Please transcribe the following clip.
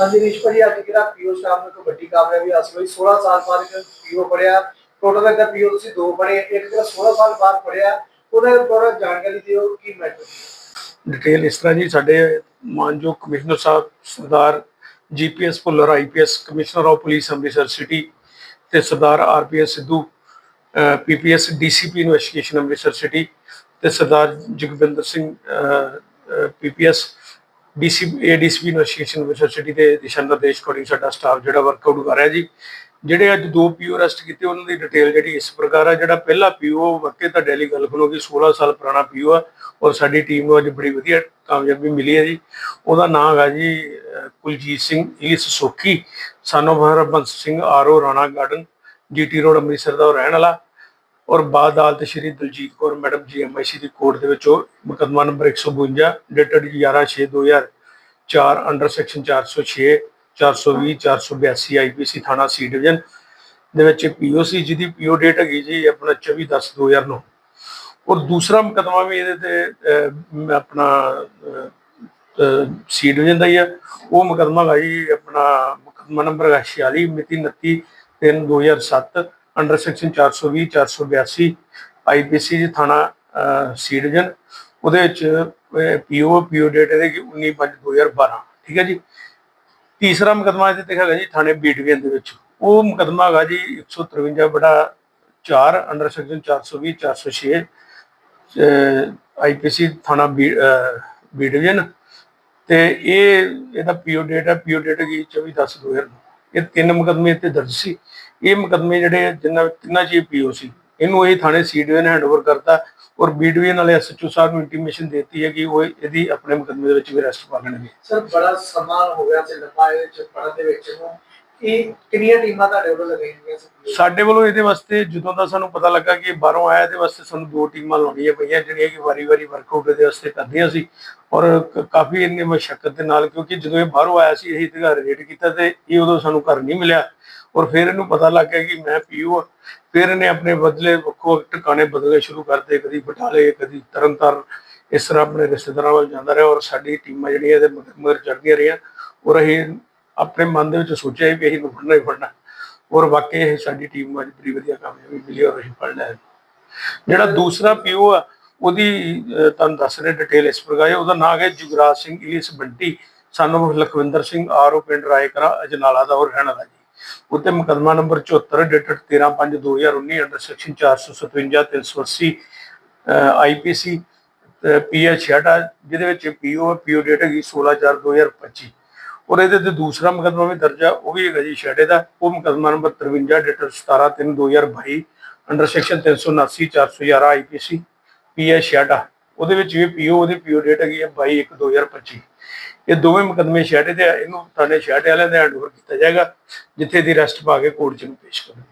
ਹਾਂਜੀ ਰਿਸ਼ ਭਾਜੀ ਅੱਜ ਪੀਓ ਸ਼ਾਮ ਨੂੰ ਇੱਕ ਕਾਮਯਾਬੀ ਹਾਸਲ ਹੋਈ 16 ਸਾਲ ਬਾਅਦ ਇੱਕ ਪੀਓ ਪੜਿਆ ਟੋਟਲ ਦਾ ਪੀਓ ਤੁਸੀਂ ਦੋ ਪੜੇ ਇੱਕ ਜਿਹੜਾ 16 ਸਾਲ ਬਾਅਦ ਪੜਿਆ ਉਹਦੇ ਬਾਰੇ ਜਾਣਕਾਰੀ ਦਿਓ, ਕੀ ਮੈਟਰ ਡਿਟੇਲ ਇਸ ਤਰ੍ਹਾਂ ਜੀ, ਸਾਡੇ ਮਾਨਯੋਗ commissioner Sahib, Sardar GPS Bhullar, IPS commissioner of police, Amritsar city ਤੇ Sardar RPS Sidhu PPS DCP investigation Amritsar city ਤੇ Sardar Jagwinder Singh PPS DCP ADCP investigation Amritsar city ਦੇ ਦਿਸ਼ਾ ਨਿਰਦੇਸ਼ ਅਕੋਰਡਿੰਗ ਸਾਡਾ ਸਟਾਫ ਜਿਹੜਾ ਵਰਕਆਊਟ ਕਰ ਰਿਹਾ ਜੀ। ਜਿਹੜੇ ਅੱਜ ਦੋ ਪੀਓ ਅਰੈਸਟ ਕੀਤੇ, ਉਹਨਾਂ ਦੀ ਡਿਟੇਲ ਜਿਹੜੀ ਇਸ ਪ੍ਰਕਾਰ ਆ, ਜਿਹੜਾ ਪਹਿਲਾ ਪੀਓ ਵਾਕਈ ਤਾਂ ਡੈਲੀ ਗੱਲ ਖਲੋਗੀ 16 ਸਾਲ ਪੁਰਾਣਾ ਪੀਓ ਆ ਔਰ ਸਾਡੀ ਟੀਮ ਨੂੰ ਅੱਜ ਬੜੀ ਵਧੀਆ ਕਾਮਯਾਬੀ ਮਿਲੀ ਹੈ ਜੀ। ਉਹਦਾ ਨਾਮ ਹੈ ਜੀ ਕੁਲਜੀਤ ਸਿੰਘ ਇਸ ਸੋਖੀ ਸਾਨੂੰ Harbans Singh RO Rana garden GT road Amritsar ਦਾ ਉਹ ਰਹਿਣ ਵਾਲਾ। ਔਰ ਬਾਅਦ ਅਦਾਲਤ ਸ਼੍ਰੀ ਦਲਜੀਤ ਕੌਰ ਮੈਡਮ ਜੀ ਐਮਆਈਸੀ ਦੀ ਕੋਰਟ ਦੇ ਵਿੱਚ ਉਹ ਮੁਕੱਦਮਾ number 152 dated 11/6/2004 under section 406 420 482 IPC ਥਾਣਾ ਸੀ ਡਿਵੀਜ਼ਨ ਦੇ ਵਿੱਚ ਪੀਓਸੀ ਜਿਹਦੀ ਪੀਓ ਡੇਟ ਹੈਗੀ ਜੀ ਆਪਣਾ 24/10/2009 ਔਰ ਦੂਸਰਾ ਮੁਕੱਦਮਾ ਵੀ ਇਹਦੇ ਤੇ ਆਪਣਾ ਸੀ ਡਿਵੀਜ਼ਨ ਦਾ ਹੀ ਆ। ਉਹ ਮੁਕੱਦਮਾ ਹੈਗਾ ਜੀ ਆਪਣਾ ਮੁਕੱਦਮਾ ਨੰਬਰ ਹੈਗਾ 46 ਮਿਤੀ 29 3 2007 ਅੰਡਰ ਸੈਕਸ਼ਨ 420 482 ਆਈਪੀਸੀ ਜੀ ਥਾਣਾ ਸੀ ਡਿਵੀਜ਼ਨ। ਉਹਦੇ ਵਿੱਚ ਪੀਓ ਪੀਓ ਡੇਟ ਇਹਦੇ 19 5 2012 ਠੀਕ ਹੈ ਜੀ? ਤੀਸਰਾ ਮੁਕਦਮਾ ਇਹਦੇ ਤੇ ਹੈਗਾ ਜੀ ਥਾਣੇ ਬੀ ਡਿਵੀਜ਼ਨ ਦੇ ਵਿੱਚ। ਉਹ ਮੁਕਦਮਾ ਹੈਗਾ ਜੀ 153 ਬੜਾ 4 ਅੰਡਰ ਸੈਕਸ਼ਨ 420 406 ਆਈਪੀਸੀ ਥਾਣਾ ਬੀ ਬੀ ਡਿਵੀਜ਼ਨ। ਤੇ ਇਹ, ਇਹਦਾ ਪੀਓ ਡੇਟ ਹੈ, ਪੀਓ ਡੇਟ ਹੈਗੀ 24 10 2009 ਇਹ ਤਿੰਨ ਮੁਕਦਮੇ ਇੱਥੇ ਦਰਜ ਸੀ। ਇਹ ਮੁਕਦਮੇ ਜਿਹੜੇ ਜਿੰਨਾ ਤਿੰਨਾਂ ਚ ਪੀਓ ਸੀ। ਇਹਨੂੰ ਇਹ ਥਾਣੇ ਸੀ ਡਿਵੀਜ਼ਨ ਹੈਂਡਓਵਰ ਕਰਤਾ ਔਰ ਬੀ ਡਿਵੀਜ਼ਨ ਵਾਲੇ ਐਸਐਚਓ ਸਾਹਿਬ ਨੂੰ ਇੰਟੀਮੇਸ਼ਨ ਦਿੱਤੀ ਹੈ ਕਿ ਉਹ ਇਹਦੀ ਆਪਣੇ ਮੁਕਦਮੇ ਦੇ ਵਿੱਚ ਵੀ ਅਰੈਸਟ ਪਾ ਲੈਣਗੇ। ਸਰ ਬੜਾ ਸਮਾਨ ਹੋ ਗਿਆ ਤੇ ਲੰਮਾ ਇਹਦੇ ਚ ਪੜਨ ਦੇ ਵਿੱਚ ਨੂੰ। ਇਹ ਕਿੰਨੀਆਂ ਟੀਮਾਂ ਤੁਹਾਡੇ ਵੱਲੋਂ ਲਗਾਈਆਂ ਸਾਡੇ ਵੱਲੋਂ ਇਹਦੇ ਵਾਸਤੇ ਜਦੋਂ ਦਾ ਸਾਨੂੰ ਪਤਾ ਲੱਗਾ ਕਿ ਇਹ ਬਾਹਰੋਂ ਆਇਆ ਇਹਦੇ ਵਾਸਤੇ ਸਾਨੂੰ ਦੋ ਟੀਮਾਂ ਲਾਉਣੀਆਂ ਪਈਆਂ ਜਿਹੜੀਆਂ ਕਿ ਵਾਰੀ-ਵਾਰੀ ਵਰਕਆਊਟ ਇਹਦੇ ਵਾਸਤੇ ਕਰਦੀਆਂ ਸੀ। ਔਰ ਕਾਫੀ ਇੰਨੀ ਮਸ਼ੱਕਤ ਦੇ ਨਾਲ ਕਿਉਂਕਿ ਜਦੋਂ ਇਹ ਬਾਹਰੋਂ ਆਇਆ ਸੀ ਇਹ ਤੇ ਘਰ ਰੇਡ ਕੀਤਾ ਤੇ ਇਹ ਉਦੋਂ ਸਾਨੂੰ ਘਰ ਨਹੀਂ ਮਿਲਿਆ। ਔਰ ਫਿਰ ਇਹਨੂੰ ਪਤਾ ਲੱਗ ਗਿਆ ਕਿ ਮੈਂ ਪੀਓ ਫਿਰ ਇਹਨੇ ਆਪਣੇ ਬਦਲੇ ਵੱਖੋ ਵੱਖ ਟਿਕਾਣੇ ਬਦਲੇ ਸ਼ੁਰੂ ਕਰਤੇ, ਕਦੀ ਬਟਾਲੇ, ਕਦੀ ਤਰਨਤਾਰਨ, ਇਸ ਤਰ੍ਹਾਂ ਆਪਣੇ ਰਿਸ਼ਤੇਦਾਰਾਂ ਵੱਲ ਜਾਂਦਾ ਰਿਹਾ ਔਰ ਸਾਡੀ ਟੀਮਾਂ ਜਿਹੜੀਆਂ ਇਹਦੇ ਮਗਰ ਮਗਰ ਚੜ੍ਹਦੀਆਂ ਰਹੀਆਂ। ਔਰ ਅਸੀਂ ਆਪਣੇ ਮਨ ਦੇ ਵਿੱਚ ਸੋਚਿਆ ਵੀ ਅਸੀਂ ਨੂੰ ਫੜਨਾ ਹੀ ਫੜਨਾ। ਔਰ ਵਾਕਈ ਇਹ ਸਾਡੀ ਟੀਮ ਨੂੰ ਅੱਜ ਬੜੀ ਵਧੀਆ ਕਾਮਯਾਬੀ ਮਿਲੀ ਔਰ ਅਸੀਂ ਫੜ ਲਿਆ ਜਿਹੜਾ ਦੂਸਰਾ ਪੀਓ ਆ, ਉਹਦੀ ਤੁਹਾਨੂੰ ਦੱਸ ਰਹੇ ਡਿਟੇਲ ਇਸ ਪ੍ਰਕਾਰ ਹੈ। ਉਹਦਾ ਨਾਮ ਹੈ ਜੁਗਰਾਜ ਸਿੰਘ ਇਲਿਸ ਬੰਟੀ ਸਾਨੂੰ ਲਖਵਿੰਦਰ ਸਿੰਘ ਆਰਓ ਪਿੰਡ ਰਾਏਕਰਾ, ਅਜਨਾਲਾ ਦਾ ਔਰ ਰਹਿਣ ਵਾਲਾ ਜੀ। ਉੱਤੇ ਮੁਕਦਮਾ number 74 dated 13/5/2019 under section 457 380 IPC PH 66 ਜਿਹਦੇ ਵਿੱਚ ਪੀਓ ਪੀਓ ਡੇਟ ਹੈਗੀ 16/4/2025 ਔਰ ਇਹਦੇ ਤੇ ਦੂਸਰਾ ਮੁਕਦਮਾ ਵੀ ਦਰਜ ਆ, ਉਹ ਵੀ ਹੈਗਾ ਜੀ ਛੇੜੇ ਦਾ, ਉਹ ਮੁਕਦਮਾ number 53 dated 17/3/2022 under section 379 411 IPC PH 66 ਉਹਦੇ ਵਿੱਚ ਵੀ ਪੀਓ ਉਹਦੀ ਪੀਓ ਡੇਟ ਹੈਗੀ ਹੈ 22/1/2025 ਇਹ ਦੋਵੇਂ ਮੁਕਦਮੇ ਛੇੜੇ ਦੇ ਆ ਇਹਨੂੰ ਥਾਣੇ ਛੇੜੇ ਵਾਲਿਆਂ ਦੇ ਹੈਂਡਓਵਰ ਕੀਤਾ ਜਾਏਗਾ, ਜਿੱਥੇ ਦੀ ਰੈਸਟ ਪਾ ਕੇ ਕੋਰਟ 'ਚ ਨੂੰ ਪੇਸ਼ ਕਰੋ